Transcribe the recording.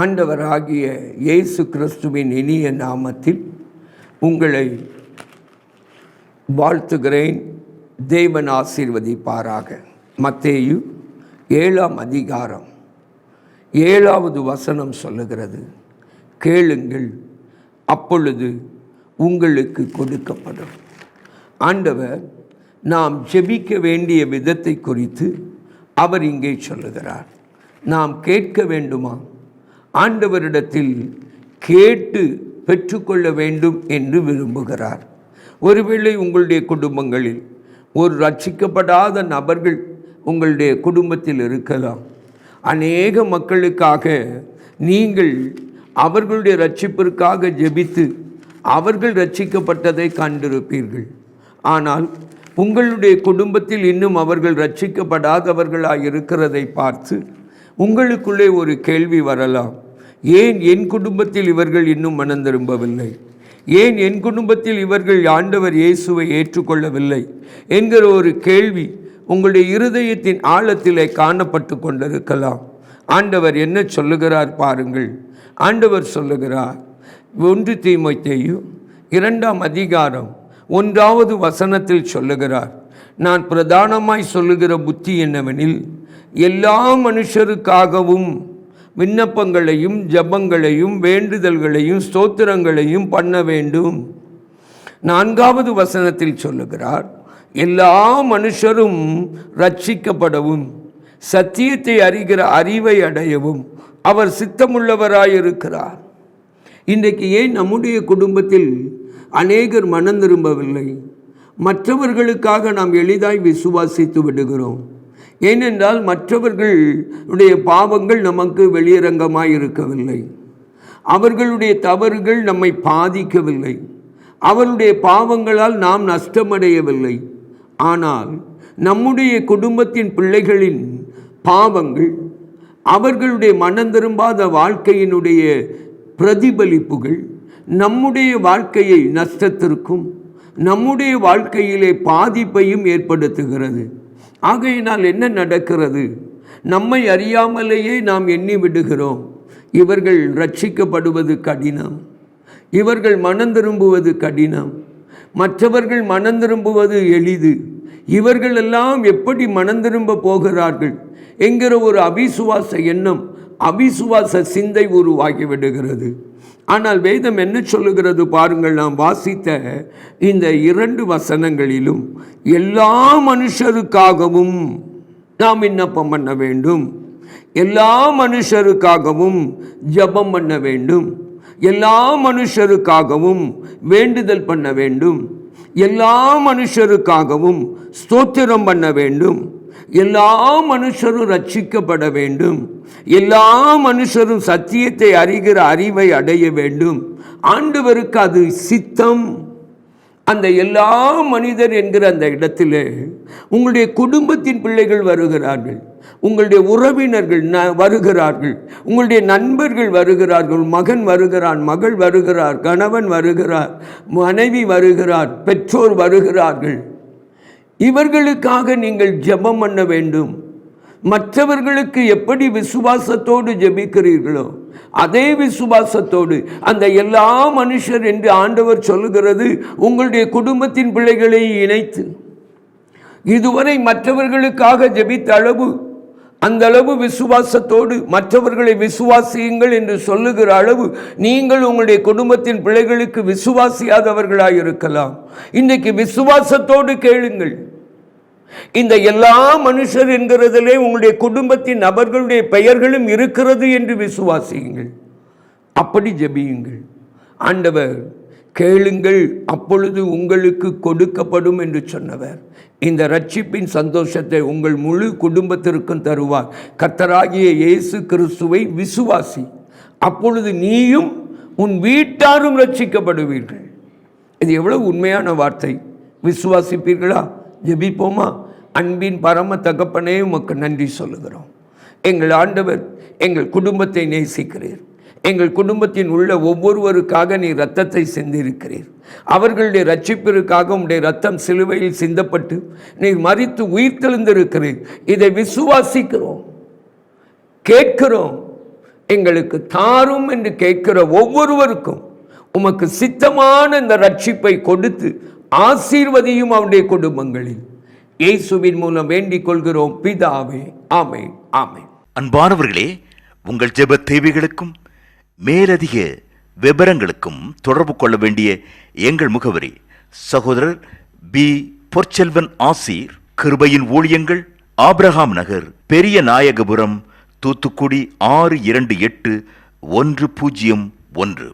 ஆண்டவராகிய இயேசு கிறிஸ்துவின் இனிய நாமத்தில் உங்களை வாழ்த்துகிறேன். தேவன் ஆசீர்வதிப்பாராக. மத்தேயு ஏழாம் அதிகாரம் ஏழாவது வசனம் சொல்லுகிறது. கேளுங்கள் அப்பொழுது உங்களுக்கு கொடுக்கப்படும். ஆண்டவர் நாம் ஜெபிக்க வேண்டிய விதத்தை குறித்து அவர் இங்கே சொல்லுகிறார். நாம் கேட்க வேண்டுமா? ஆண்டவரிடத்தில் கேட்டு பெற்றுக்கொள்ள வேண்டும் என்று விரும்புகிறார். ஒருவேளை உங்களுடைய குடும்பங்களில் ஒரு ரட்சிக்கப்படாத நபர்கள் உங்களுடைய குடும்பத்தில் இருக்கலாம். அநேக மக்களுக்காக நீங்கள் அவர்களுடைய ரட்சிப்பிற்காக ஜெபித்து அவர்கள் ரட்சிக்கப்பட்டதை கண்டிருப்பீர்கள். ஆனால் உங்களுடைய குடும்பத்தில் இன்னும் அவர்கள் ரட்சிக்கப்படாதவர்களாக இருக்கிறதை பார்த்து உங்களுக்குள்ளே ஒரு கேள்வி வரலாம். ஏன் என் குடும்பத்தில் இவர்கள் இன்னும் மனம் திரும்பவில்லை? ஏன் என் குடும்பத்தில் இவர்கள் ஆண்டவர் இயேசுவை ஏற்றுக்கொள்ளவில்லை? என்கிற ஒரு கேள்வி உங்களுடைய இருதயத்தின் ஆழத்திலே காணப்பட்டு கொண்டிருக்கலாம். ஆண்டவர் என்ன சொல்லுகிறார் பாருங்கள். ஆண்டவர் சொல்லுகிறார் ஒன்று தீமைத்தையு இரண்டாம் அதிகாரம் ஒன்றாவது வசனத்தில் சொல்லுகிறார் நான் பிரதானமாய் சொல்லுகிற புத்தி என்னவெனில் எல்லா மனுஷருக்காகவும் விண்ணப்பங்களையும் ஜபங்களையும் வேண்டுதல்களையும் ஸ்தோத்திரங்களையும் பண்ண வேண்டும். நான்காவது வசனத்தில் சொல்லுகிறார் எல்லா மனுஷரும் ரட்சிக்கப்படவும் சத்தியத்தை அறிகிற அறிவை அடையவும் அவர் சித்தமுள்ளவராயிருக்கிறார். இன்றைக்கு ஏன் நம்முடைய குடும்பத்தில் அநேகர் மனம் திரும்பவில்லை? மற்றவர்களுக்காக நாம் எளிதாய் விசுவாசித்து விடுகிறோம். ஏனென்றால் மற்றவர்களுடைய பாவங்கள் நமக்கு வெளியரங்கமாக இருக்கவில்லை அவர்களுடைய தவறுகள் நம்மை பாதிக்கவில்லை. அவருடைய பாவங்களால் நாம் நஷ்டமடையவில்லை. ஆனால் நம்முடைய குடும்பத்தின் பிள்ளைகளின் பாவங்கள் அவர்களுடைய மனம் திரும்பாத வாழ்க்கையினுடைய பிரதிபலிப்புகள் நம்முடைய வாழ்க்கையை நஷ்டத்திற்கும் நம்முடைய வாழ்க்கையிலே பாதிப்பையும் ஏற்படுத்துகிறது. ஆகையினால் என்ன நடக்கிறது? நம்மை அறியாமலேயே நாம் எண்ணி விடுகிறோம். இவர்கள் ரட்சிக்கப்படுவது கடினம். இவர்கள் மனம் திரும்புவது கடினம். மற்றவர்கள் மனம் திரும்புவது எளிது. இவர்களெல்லாம் எப்படி மனம் திரும்ப போகிறார்கள்? என்கிற ஒரு அபிசுவாச எண்ணம் அபிசுவாச சிந்தை உருவாகி விடுகிறது. ஆனால் வேதம் என்ன சொல்லுகிறது பாருங்கள் நாம் வாசித்த இந்த இரண்டு வசனங்களிலும் எல்லா மனுஷருக்காகவும் நாம் விண்ணப்பம் பண்ண வேண்டும். எல்லா மனுஷருக்காகவும் ஜபம் பண்ண வேண்டும். எல்லா மனுஷருக்காகவும் வேண்டுதல் பண்ண வேண்டும். எல்லா மனுஷருக்காகவும் ஸ்தோத்திரம் பண்ண வேண்டும். எல்லா மனுஷரும் ரட்சிக்கப்பட வேண்டும். எல்லா மனுஷரும் சத்தியத்தை அறிகிற அறிவை அடைய வேண்டும். ஆண்டவருக்கு அது சித்தம். அந்த எல்லா மனிதர் என்கிற அந்த இடத்திலே உங்களுடைய குடும்பத்தின் பிள்ளைகள் வருகிறார்கள். உங்களுடைய உறவினர்கள் ந வருகிறார்கள். உங்களுடைய நண்பர்கள் வருகிறார்கள். மகன் வருகிறான் மகள் வருகிறார் கணவன் வருகிறார் மனைவி வருகிறார் பெற்றோர் வருகிறார்கள். இவர்களுக்காக நீங்கள் ஜெபம் பண்ண வேண்டும். மற்றவர்களுக்கு எப்படி விசுவாசத்தோடு ஜெபிக்கிறீர்களோ அதே விசுவாசத்தோடு அந்த எல்லா மனுஷர் என்று ஆண்டவர் சொல்லுகிறது உங்களுடைய குடும்பத்தின் பிள்ளைகளை இணைத்து. இதுவரை மற்றவர்களுக்காக ஜெபித்த அளவு அந்த அளவு விசுவாசத்தோடு மற்றவர்களை விசுவாசியுங்கள் என்று சொல்லுகிற அளவு நீங்கள் உங்களுடைய குடும்பத்தின் பிள்ளைகளுக்கு விசுவாசியாதவர்களாக இருக்கலாம் இன்றைக்கு விசுவாசத்தோடு கேளுங்கள். இந்த எல்லா மனுஷர் என்கிறதிலே உங்களுடைய குடும்பத்தின் நபர்களுடைய பெயர்களும் இருக்கிறது என்று விசுவாசியுங்கள். அப்படி ஜெபியுங்கள். ஆண்டவர் கேளுங்கள் அப்பொழுது உங்களுக்கு கொடுக்கப்படும் என்று சொன்னவர். இந்த ரட்சிப்பின் சந்தோஷத்தை உங்கள் முழு குடும்பத்திற்கும் தருவார். கர்த்தராகிய இயேசு கிறிஸ்துவை விசுவாசி. அப்பொழுது நீயும் உன் வீட்டாரும் ரட்சிக்கப்படுவீர்கள் இது எவ்வளவு உண்மையான வார்த்தை. விசுவாசிப்பீர்களா? ஜெபிப்போமா? அன்பின் பரம தகப்பனே உமக்கு நன்றி சொல்லுகிறோம். எங்கள் ஆண்டவர் எங்கள் குடும்பத்தை நேசிக்கிறீர். எங்கள் குடும்பத்தின் உள்ள ஒவ்வொருவருக்காக நீ ரத்தத்தை சிந்திருக்கிறீர். அவர்களுடைய ரட்சிப்பிற்காக உடைய ரத்தம் சிலுவையில் சிந்தப்பட்டு நீ மறித்து உயிர்த்தெழுந்திருக்கிறீர் இதை விசுவாசிக்கிறோம். கேட்கிறோம். எங்களுக்கு தாரும் என்று கேட்கிற ஒவ்வொருவருக்கும் உமக்கு சித்தமான இந்த ரட்சிப்பை கொடுத்து ஆசீர்வதியும் அவருடைய குடும்பங்களில். இயேசுவின் மூலம் வேண்டிக் கொள்கிறோம். பிதாவே ஆமை ஆமை அன்பானவர்களே உங்கள் ஜெப தேவைகளுக்கும் மேலதிக விவரங்களுக்கும் தொடர்பு கொள்ள வேண்டிய எங்கள் முகவரி சகோதரர் பி. பொற்செல்வன் ஆசீர் கிருபையின் ஊழியங்கள் ஆப்ரஹாம் நகர் பெரிய நாயகபுரம் தூத்துக்குடி ஆறு இரண்டு எட்டு ஒன்று பூஜ்ஜியம் ஒன்று.